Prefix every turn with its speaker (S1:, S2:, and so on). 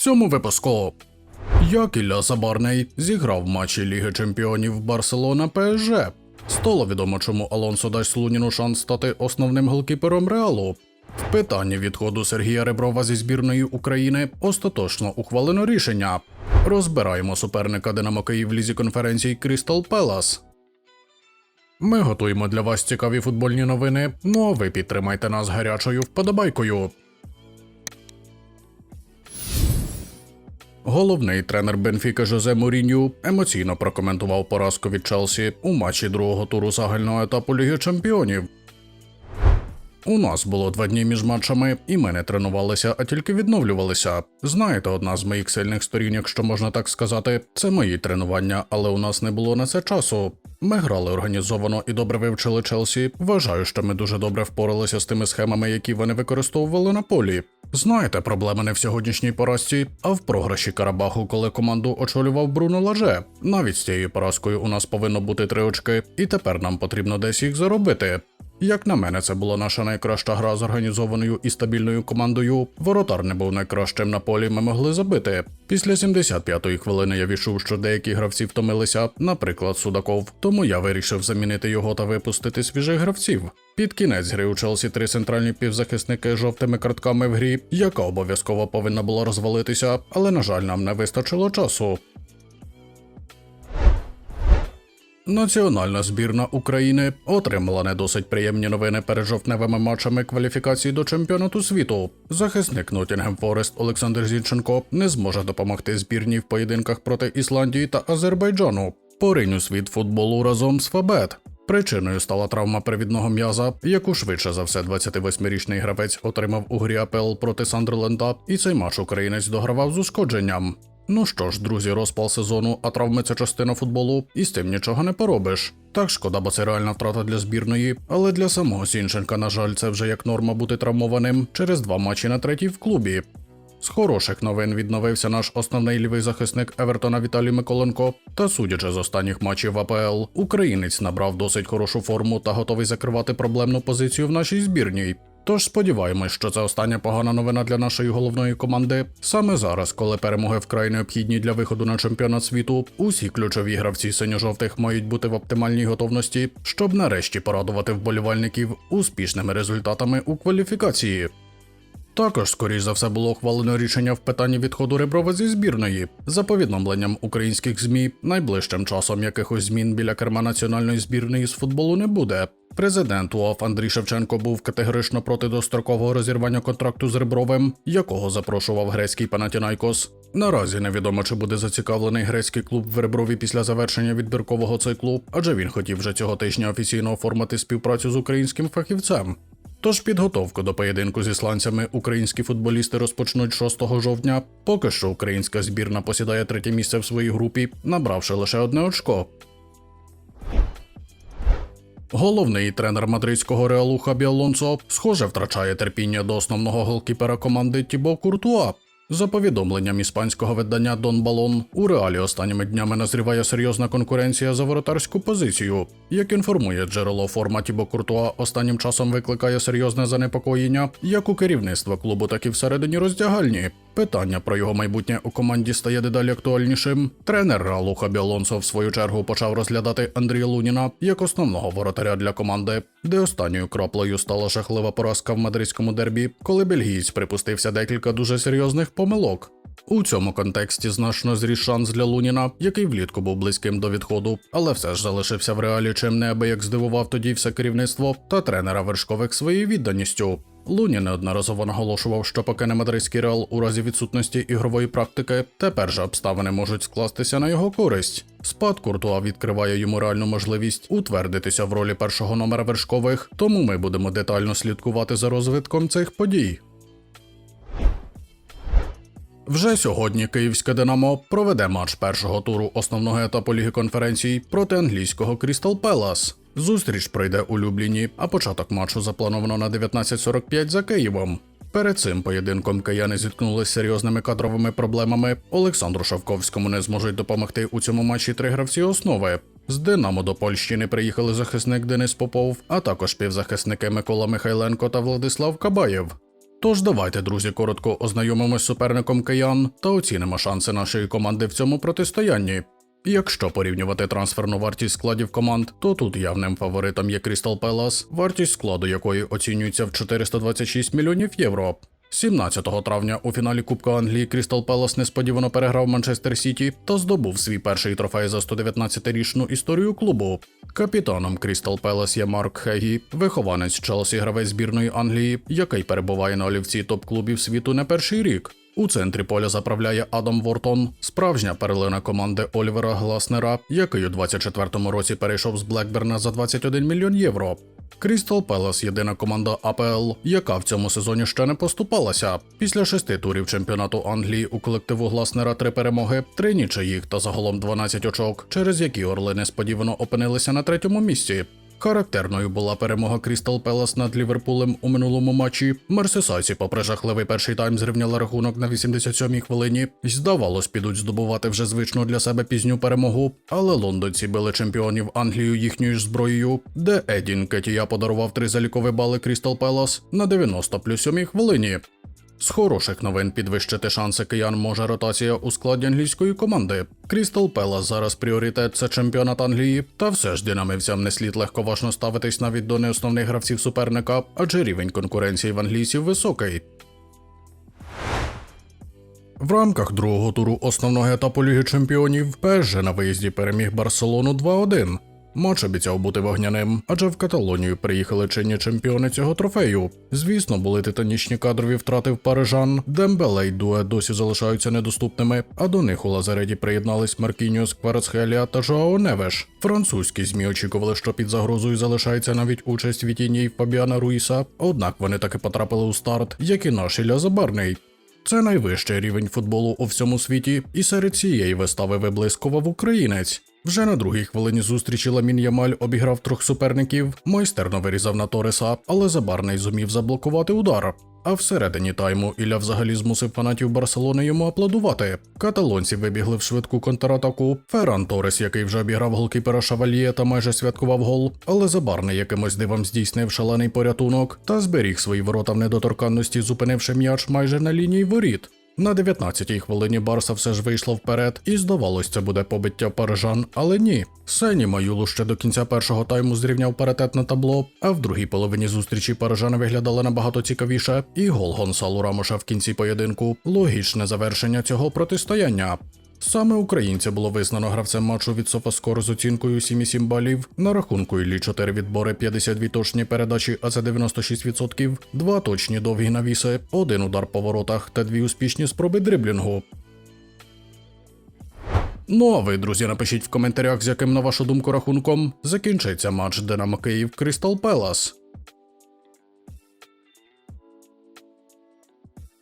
S1: цьому випуску. Як Ілля Забарний зіграв матчі Ліги Чемпіонів Барселона ПСЖ. Стало відомо, чому Алонсо дасть Луніну шанс стати основним голкіпером Реалу. В питанні відходу Сергія Реброва зі збірної України остаточно ухвалено рішення. Розбираємо суперника Динамо Київ в лізі конференцій Крістал Пелас. Ми готуємо для вас цікаві футбольні новини. Ну а ви підтримайте нас гарячою вподобайкою. Головний тренер Бенфіка Жозе Мурінью емоційно прокоментував поразку від Челсі у матчі другого туру загального етапу Ліги Чемпіонів. У нас було два дні між матчами, і ми не тренувалися, а тільки відновлювалися. Знаєте, одна з моїх сильних сторін, якщо можна так сказати, це мої тренування, але у нас не було на це часу. Ми грали організовано і добре вивчили Челсі. Вважаю, що ми дуже добре впоралися з тими схемами, які вони використовували на полі. Знаєте, проблеми не в сьогоднішній поразці, а в програші Карабаху, коли команду очолював Бруно Лаже. Навіть з цією поразкою у нас повинно бути три очки, і тепер нам потрібно десь їх заробити. Як на мене, це була наша найкраща гра з організованою і стабільною командою. Воротар не був найкращим на полі, ми могли забити. Після 75-ї хвилини я відчув, що деякі гравці втомилися, наприклад, Судаков. Тому я вирішив замінити його та випустити свіжих гравців. Під кінець гри у Челсі три центральні півзахисники з жовтими картками в грі, яка обов'язково повинна була розвалитися, але на жаль, нам не вистачило часу. Національна збірна України отримала не досить приємні новини перед жовтневими матчами кваліфікації до чемпіонату світу. Захисник Ноттінгем Форест Олександр Зінченко не зможе допомогти збірній в поєдинках проти Ісландії та Азербайджану. Поринь у світ футболу разом з Фабет. Причиною стала травма привідного м'яза, яку швидше за все 28-річний гравець отримав у грі АПЛ проти Сандерленда, і цей матч українець догравав з ушкодженням. Ну що ж, друзі, розпал сезону, а травми це частина футболу, і з тим нічого не поробиш. Так шкода, бо це реальна втрата для збірної, але для самого Сінченка, на жаль, це вже як норма бути травмованим через два матчі на третій в клубі. З хороших новин відновився наш основний лівий захисник Евертона Віталій Миколенко. Та судячи з останніх матчів АПЛ, українець набрав досить хорошу форму та готовий закривати проблемну позицію в нашій збірній. Тож сподіваємось, що це остання погана новина для нашої головної команди. Саме зараз, коли перемоги вкрай необхідні для виходу на чемпіонат світу, усі ключові гравці синьо-жовтих мають бути в оптимальній готовності, щоб нарешті порадувати вболівальників успішними результатами у кваліфікації. Також, скоріш за все, було ухвалено рішення в питанні відходу Реброва зі збірної. За повідомленням українських ЗМІ, найближчим часом якихось змін біля керма національної збірної з футболу не буде. Президент УАФ Андрій Шевченко був категорично проти дострокового розірвання контракту з Ребровим, якого запрошував грецький Панатінайкос. Наразі невідомо, чи буде зацікавлений грецький клуб в Реброві після завершення відбіркового циклу, адже він хотів вже цього тижня офіційно оформити співпрацю з українським фахівцем. Тож підготовку до поєдинку з ісландцями українські футболісти розпочнуть 6 жовтня. Поки що українська збірна посідає третє місце в своїй групі, набравши лише одне очко. Головний тренер мадридського реалу Хабі Алонсо, схоже, втрачає терпіння до основного голкіпера команди Тібо Куртуа. За повідомленням іспанського видання Дон Балон, у реалі останніми днями назріває серйозна конкуренція за воротарську позицію. Як інформує джерело форма Тібо Куртуа, останнім часом викликає серйозне занепокоєння як у керівництва клубу, так і всередині роздягальні. Питання про його майбутнє у команді стає дедалі актуальнішим. Тренер Реалу Хабі Алонсо в свою чергу почав розглядати Андрія Луніна як основного воротаря для команди, де останньою краплею стала жахлива поразка в мадридському дербі, коли бельгієць припустився декілька дуже серйозних помилок. У цьому контексті значно зріс шанс для Луніна, який влітку був близьким до відходу, але все ж залишився в реалі, чим неабияк здивував тоді все керівництво та тренера вершкових своєю відданістю. Луні неодноразово наголошував, що покине мадридський реал у разі відсутності ігрової практики, тепер же обставини можуть скластися на його користь. Спад Куртуа відкриває йому реальну можливість утвердитися в ролі першого номера вершкових, тому ми будемо детально слідкувати за розвитком цих подій. Вже сьогодні київське Динамо проведе матч першого туру основного етапу Ліги конференцій проти англійського Крістал Пелас. Зустріч пройде у Любліні, а початок матчу заплановано на 19.45 за Києвом. Перед цим поєдинком кияни зіткнулися з серйозними кадровими проблемами. Олександру Шавковському не зможуть допомогти у цьому матчі три гравці основи. З Динамо до Польщини приїхали захисник Денис Попов, а також півзахисники Микола Михайленко та Владислав Кабаєв. Тож давайте, друзі, коротко ознайомимось з суперником киян та оцінимо шанси нашої команди в цьому протистоянні. Якщо порівнювати трансферну вартість складів команд, то тут явним фаворитом є Crystal Palace, вартість складу якої оцінюється в 426 мільйонів євро. 17 травня у фіналі Кубка Англії Crystal Palace несподівано переграв Манчестер Сіті та здобув свій перший трофей за 119-річну історію клубу. Капітаном Crystal Palace є Марк Хегі, вихованець Челсі гравець збірної Англії, який перебуває на олівці топ-клубів світу не перший рік. У центрі поля заправляє Адам Вортон, справжня перлина команди Олівера Гласнера, який у 24-му році перейшов з Блекберна за 21 мільйон євро. Крістал Пелес єдина команда АПЛ, яка в цьому сезоні ще не поступалася. Після шести турів чемпіонату Англії у колективу Гласнера три перемоги, три нічиїх та загалом 12 очок, через які орли несподівано опинилися на третьому місці. Характерною була перемога Крістал Пелас над Ліверпулем у минулому матчі. Мерсисайці, попри жахливий перший тайм, зрівняли рахунок на 87-й хвилині. Здавалось, підуть здобувати вже звичну для себе пізню перемогу. Але лондонці били чемпіонів Англію їхньою ж зброєю, де Едін Кетія подарував три залікові бали Крістал Пелас на 90 плюс 7 хвилині. З хороших новин підвищити шанси киян може ротація у складі англійської команди. Крістал Пелас зараз пріоритет це чемпіонат Англії, та все ж динамівцям не слід легковажно ставитись навіть до неосновних гравців суперника, адже рівень конкуренції в англійців високий. В рамках другого туру основного етапу Ліги Чемпіонів ПСЖ на виїзді переміг Барселону 2-1. Матч обіцяв бути вогняним, адже в Каталонію приїхали чинні чемпіони цього трофею. Звісно, були титанічні кадрові втрати в парижан, Дембеле й Дуе досі залишаються недоступними, а до них у Лазареді приєднались Маркініус, Кварцхелія та Жоао Невеш. Французькі ЗМІ очікували, що під загрозою залишається навіть участь Вітіні й Фабіана Руїса, однак вони таки потрапили у старт, як і наш Ілля Забарний. Це найвищий рівень футболу у всьому світі, і серед цієї вистави виблискував українець. Вже на другій хвилині зустрічі Ламін Ямаль обіграв трьох суперників, майстерно вирізав на Тореса, але Забарний зумів заблокувати удар. А всередині тайму Ілля взагалі змусив фанатів Барселони йому аплодувати. Каталонці вибігли в швидку контратаку. Ферран Торес, який вже обіграв голкіпера Шавальє та майже святкував гол, але Забарний якимось дивом здійснив шалений порятунок та зберіг свої ворота в недоторканності, зупинивши м'яч майже на лінії воріт. На 19-й хвилині Барса все ж вийшло вперед, і здавалось, це буде побиття парижан, але ні. Сені Маюлу ще до кінця першого тайму зрівняв паритет на табло, а в другій половині зустрічі парижани виглядали набагато цікавіше, і гол Гонсалу Рамоша в кінці поєдинку логічне завершення цього протистояння. Саме українця було визнано гравцем матчу від Софаскор з оцінкою 7,7 балів. На рахунку Іллі 4 відбори, 52 точні передачі, а це 96%, 2 точні довгі навіси, один удар по воротах та дві успішні спроби дриблінгу. Ну а ви, друзі, напишіть в коментарях, з яким, на вашу думку, рахунком закінчиться матч Динамо Київ Крістал Пелас.